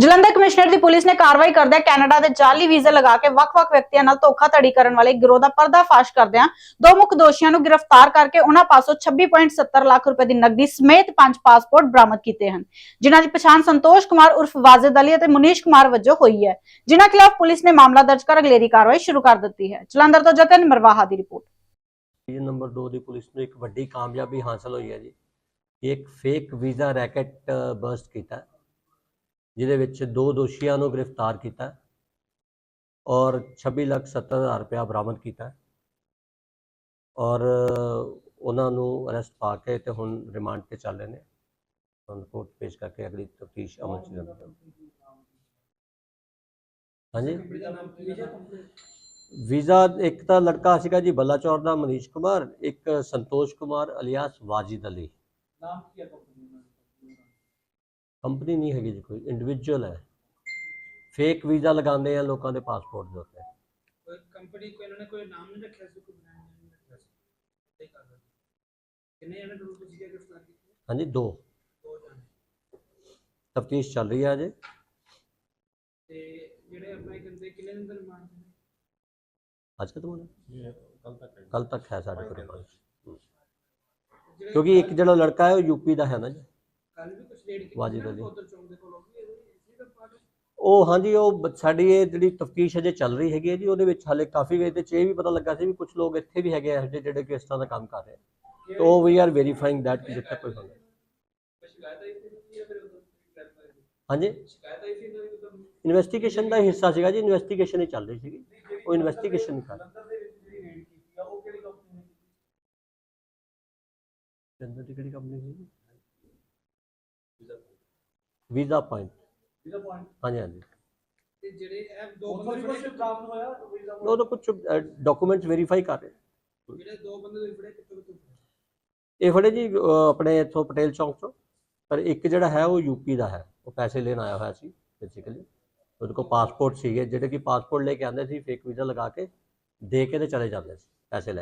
Jalandhar commissioner ਦੀ police ਨੇ ਕਾਰਵਾਈ ਕਰਦਿਆਂ ਕੈਨੇਡਾ ਦੇ ਜਾਲੀ ਵੀਜ਼ੇ ਲਗਾ ਕੇ ਵੱਖ-ਵੱਖ ਵਿਅਕਤੀਆਂ ਨਾਲ ਧੋਖਾਧੜੀ ਕਰਨ ਵਾਲੇ ਗਿਰੋਹ ਦਾ ਪਰਦਾਫਾਸ਼ ਕਰਦਿਆਂ ਦੋ ਮੁੱਖ ਦੋਸ਼ੀਆਂ ਨੂੰ ਗ੍ਰਿਫਤਾਰ ਕਰਕੇ ਉਹਨਾਂ ਪਾਸੋਂ 26.70 ਲੱਖ ਰੁਪਏ ਦੀ ਨਕਦੀ ਸਮੇਤ ਪੰਜ ਪਾਸਪੋਰਟ ਬਰਾਮਦ ਕੀਤੇ ਹਨ, ਜਿਨ੍ਹਾਂ ਦੀ ਪਛਾਣ ਸੰਤੋਸ਼ ਕੁਮਾਰ ਉਰਫ ਵਾਜਿਦ ਅਲੀ ਅਤੇ ਮੁਨੀਸ਼ ਕੁਮਾਰ ਵਜੋਂ ਹੋਈ ਹੈ। ਜਿਨ੍ਹਾਂ ਖਿਲਾਫ ਪੁਲਿਸ ਨੇ ਮਾਮਲਾ ਦਰਜ ਕਰ ਅਗਲੇਰੀ ਕਾਰਵਾਈ ਸ਼ੁਰੂ ਕਰ ਦਿੱਤੀ ਹੈ। ਜਲੰਧਰ ਤੋਂ ਜਤਨ ਮਰਵਾਹਾ ਦੀ ਰਿਪੋਰਟ। ਇਹ ਨੰਬਰ 2 ਦੀ ਪੁਲਿਸ ਨੂੰ ਇੱਕ ਵੱਡੀ ਕਾਮਯਾਬੀ ਹਾਸਲ ਹੋਈ ਹੈ ਜੀ। ਇੱਕ ਫੇਕ ਵੀਜ਼ਾ ਰੈਕਟ ਬਰਸਟ ਕੀਤਾ। ਜਿਹਦੇ ਵਿੱਚ ਦੋ ਦੋਸ਼ੀਆਂ ਨੂੰ ਗ੍ਰਿਫਤਾਰ ਕੀਤਾ ਔਰ 26 ਲੱਖ 70 ਹਜ਼ਾਰ ਰੁਪਇਆ ਬਰਾਮਦ ਕੀਤਾ ਔਰ ਉਹਨਾਂ ਨੂੰ ਅਰੈਸਟ ਪਾ ਕੇ ਤੇ ਹੁਣ ਰਿਮਾਂਡ ਤੇ ਚੱਲ ਰਹੇ ਨੇ। ਹੁਣ ਕੋਰਟ ਪੇਸ਼ ਕਰਕੇ ਅਗਲੀ ਤਫਤੀਸ਼ ਅਮਲ ਚ ਲਿਆਂਦੀ ਹਾਂਜੀ? ਵੀਜ਼ਾ ਇੱਕ ਤਾਂ ਲੜਕਾ ਸੀਗਾ ਜੀ ਬੱਲਾਚੌਰ ਦਾ ਮਨੀਸ਼ ਕੁਮਾਰ, ਇੱਕ ਸੰਤੋਸ਼ ਕੁਮਾਰ, ਅਲਿਆਸ ਵਾਜਿਦ ਅਲੀ ਨਾਮ ਕੀ ਹੈ ਕੰਪਨੀ ਨਹੀਂ ਹੈਗੀ ਜੀ ਕੋਈ ਇੰਡੀਵਿਜੂਅਲ ਹੈ। ਫੇਕ ਵੀਜ਼ਾ ਲਗਾਉਂਦੇ ਆ ਲੋਕਾਂ ਦੇ ਪਾਸਪੋਰਟ ਦੇ ਉੱਤੇ। ਕੋਈ ਕੰਪਨੀ ਕੋਈ ਇਹਨਾਂ ਨੇ ਕੋਈ ਨਾਮ ਨਹੀਂ ਰੱਖਿਆ ਸੀ ਕੋਈ ਬ੍ਰਾਂਡ ਨਹੀਂ ਰੱਖਿਆ ਸੀ? ਸਹੀ ਕਰ ਰਹੇ ਕਿੰਨੇ ਜਣੇ ਟੋਟਲ ਤੁਸੀਂ ਕਿਹਾ ਗ੍ਰਿਫਤਾਰ ਕੀਤੇ? ਹਾਂਜੀ ਦੋ। ਦੋ ਜਣੇ। ਤਫਤੀਸ਼ ਚੱਲ ਰਹੀ ਹੈ ਅਜੇ ਤੇ ਜਿਹੜੇ ਅਪਲਾਈ ਕਰਦੇ ਕਿੰਨੇ ਦਿਨ ਦਾ ਰਿਮਾਂਡ ਹੈ? ਅੱਜ ਕਦੋਂ ਹੋਣਾ ਕੱਲ ਤੱਕ ਹੈ। ਸਾਡੇ ਕੋਲ। ਕਿਉਂਕਿ ਇੱਕ ਜਿਹੜਾ ਲੜਕਾ ਹੈ ਉਹ ਯੂਪੀ ਦਾ ਹੈ ਨਾ ਜੀ। ਕੱਲ ਵੀ ਕੁਝ ਲੇਟ ਕੀਤੀ ਵਾਜਿਦ ਨਾ ਅਲੀ। ਉਧਰ ਚੌਂਕ ਦੇ ਕੋਲ ਉਹ ਵੀ ਇਸੇ ਦਾ ਪਾਰਟ ਉਹ ਹਾਂਜੀ ਉਹ ਸਾਡੀ ਇਹ ਜਿਹੜੀ ਤਫਤੀਸ਼ ਅਜੇ ਚੱਲ ਰਹੀ ਹੈਗੀ ਹੈ ਜੀ ਉਹਦੇ ਵਿੱਚ ਹਾਲੇ ਕਾਫੀ ਵੇਦੇ ਚ ਇਹ ਵੀ ਪਤਾ ਲੱਗਾ ਸੀ ਵੀ ਕੁਝ ਲੋਕ ਇੱਥੇ ਵੀ ਹੈਗੇ ਆ ਇਹੋ ਜਿਹੇ ਜਿਹੜੇ ਕਿ ਇਸ ਤਰ੍ਹਾਂ ਦਾ ਕੰਮ ਕਰ ਰਹੇ ਆ। ਤੋ ਵੀ ਆਰ ਵੈਰੀਫਾਈਂਗ ਦੈਟ ਕਿ ਜਿੱਥੇ ਕੋਈ ਹੁੰਦਾ ਸ਼ਿਕਾਇਤ ਆਈ ਸੀ ਜਾਂ ਫਿਰ ਉਦੋਂ ਗ੍ਰਿਫਤਾਰ ਕੀਤੀ ਹਾਂਜੀ? ਸ਼ਿਕਾਇਤ ਆਈ ਸੀ ਇਹਨਾਂ ਦੀ ਉਦੋਂ? ਇਨਵੈਸਟੀਗੇਸ਼ਨ ਦਾ ਹਿੱਸਾ ਸੀਗਾ ਜੀ ਇਨਵੈਸਟੀਗੇਸ਼ਨ ਹੀ ਚੱਲ ਰਹੀ ਸੀਗੀ। ਉਹ ਇਨਵੈਸਟੀਗੇਸ਼ਨ ਕਰ ਜਲੰਧਰ ਦੇ ਵਿੱਚ ਜਿਹੜੀ ਰੇਡ ਕੀਤੀ ਆ ਉਹ ਕਿਹੜੀ ਕੰਪਨੀ ਨੇ ਕੀਤੀ? ਜੰਦਰ ਦੀ ਕਿਹੜੀ ਕੰਪਨੀ ਸੀ? ਵੀਜ਼ਾ ਪੁਆਇੰਟ ਵੀਜ਼ਾ ਪੁਆਇੰਟ ਹਾਂਜੀ ਹਾਂਜੀ। ਤੇ ਜਿਹੜੇ ਇਹ ਦੋ ਬੰਦੇ ਵੀ ਕੁਝ ਫੜੇ ਬਰਾਮਦ ਹੋਇਆ? ਵੀਜ਼ਾ ਉਹ ਤਾਂ ਕੁਝ ਡਾਕੂਮੈਂਟਸ ਵੈਰੀਫਾਈ ਕਰ ਰਹੇ। ਜਿਹੜੇ ਦੋ ਬੰਦੇ ਫੜੇ ਕਿੱਥੋਂ ਕਿੱਥੋਂ ਇਹ ਫੜੇ ਜੀ ਆਪਣੇ ਇੱਥੋਂ ਪਟੇਲ ਚੌਂਕ ਤੋਂ ਪਰ ਇੱਕ ਜਿਹੜਾ ਹੈ ਉਹ ਯੂਪੀ ਦਾ ਹੈ। ਉਹ ਪੈਸੇ ਲੈਣ ਆਇਆ ਹੋਇਆ ਸੀ ਬੇਸਿਕਲੀ ਉਹਦੇ ਕੋਲ ਪਾਸਪੋਰਟ ਸੀਗੇ। ਜਿਹੜੇ ਕਿ ਪਾਸਪੋਰਟ ਲੈ ਕੇ ਆਉਂਦੇ ਸੀ ਫੇਕ ਵੀਜ਼ਾ ਲਗਾ ਕੇ ਦੇ ਕੇ ਤੇ ਚਲੇ ਜਾਂਦੇ ਸੀ ਪੈਸੇ ਲੈ